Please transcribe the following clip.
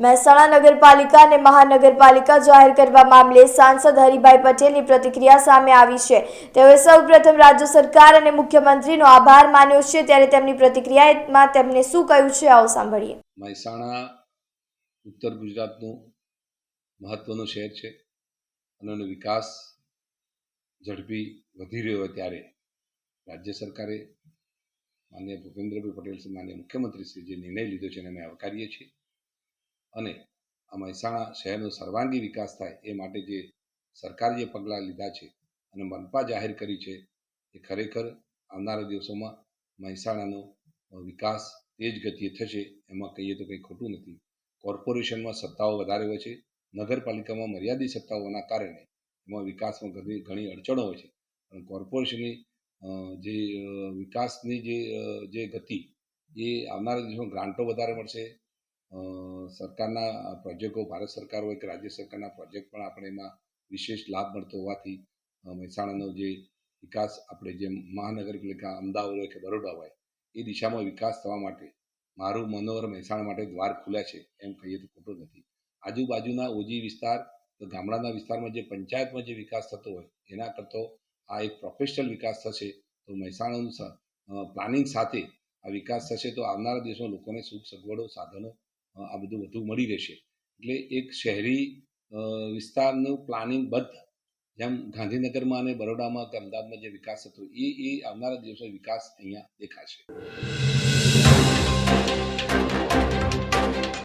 મહેસાણા નગરપાલિકા અને મહાનગરપાલિકા જાહેર કરવા મામલે સાંસદ હરિભાઈ પટેલની પ્રતિક્રિયા સામે આવી છે. તેઓએ સૌપ્રથમ રાજ્ય સરકાર અને મુખ્યમંત્રીનો આભાર માન્યો છે. ત્યારે તેમની પ્રતિક્રિયામાં તેમણે શું કહ્યું છે, આવો સાંભળીએ. મહેસાણા ઉત્તર ગુજરાતનું મહત્ત્વનું શહેર છે અને એનો વિકાસ ઝડપી વધી રહ્યો હોય ત્યારે રાજ્ય સરકારે માન્ય ભૂપેન્દ્રભાઈ પટેલ માન્ય મુખ્યમંત્રીશ્રી જે નિર્ણય લીધો છે એને અમે આવકારીએ છીએ. અને આ મહેસાણા શહેરનો સર્વાંગી વિકાસ થાય એ માટે જે સરકારે જે પગલાં લીધા છે અને મનપા જાહેર કરી છે એ ખરેખર આવનારા દિવસોમાં મહેસાણાનો વિકાસ તેજ ગતિએ થશે એમાં કહીએ તો કંઈ ખોટું નથી. કોર્પોરેશનમાં સત્તાઓ વધારે હોય છે, નગરપાલિકામાં મર્યાદિત સત્તાઓના કારણે એમાં વિકાસમાં ઘણી ઘણી અડચણો હોય છે. પણ કોર્પોરેશનની જે વિકાસની જે જે ગતિ એ આવનારા દિવસોમાં ગ્રાન્ટો વધારે મળશે સરકારના પ્રોજેક્ટો, ભારત સરકાર હોય કે રાજ્ય સરકારના પ્રોજેક્ટ પણ આપણે એમાં વિશેષ લાભ મળતો હોવાથી મહેસાણાનો જે વિકાસ આપણે જેમ મહાનગરપાલિકા અમદાવાદ હોય કે બરોડા હોય, એ દિશામાં વિકાસ થવા માટે મારું મનોહર મહેસાણા માટે દ્વાર ખુલ્યા છે, એમ કહીએ તો ખોટું નથી. આજુબાજુના ઓજી વિસ્તાર, તો ગામડાના વિસ્તારમાં જે પંચાયતમાં જે વિકાસ થતો હોય, એના કરતો આ એક પ્રોફેશનલ વિકાસ થશે, તો મહેસાણાનું પ્લાનિંગ સાથે આ વિકાસ થશે, તો આવનારા દિવસમાં લોકોને સુખ સગવડો, સાધનો આ બધું વધુ મળી રહેશે. એટલે એક શહેરી વિસ્તારનું પ્લાનિંગ બદ્ધ, જેમ ગાંધીનગરમાં અને બરોડામાં કે અમદાવાદમાં જે વિકાસ થતો એ એ આવનારા દિવસો વિકાસ અહીંયા દેખાશે.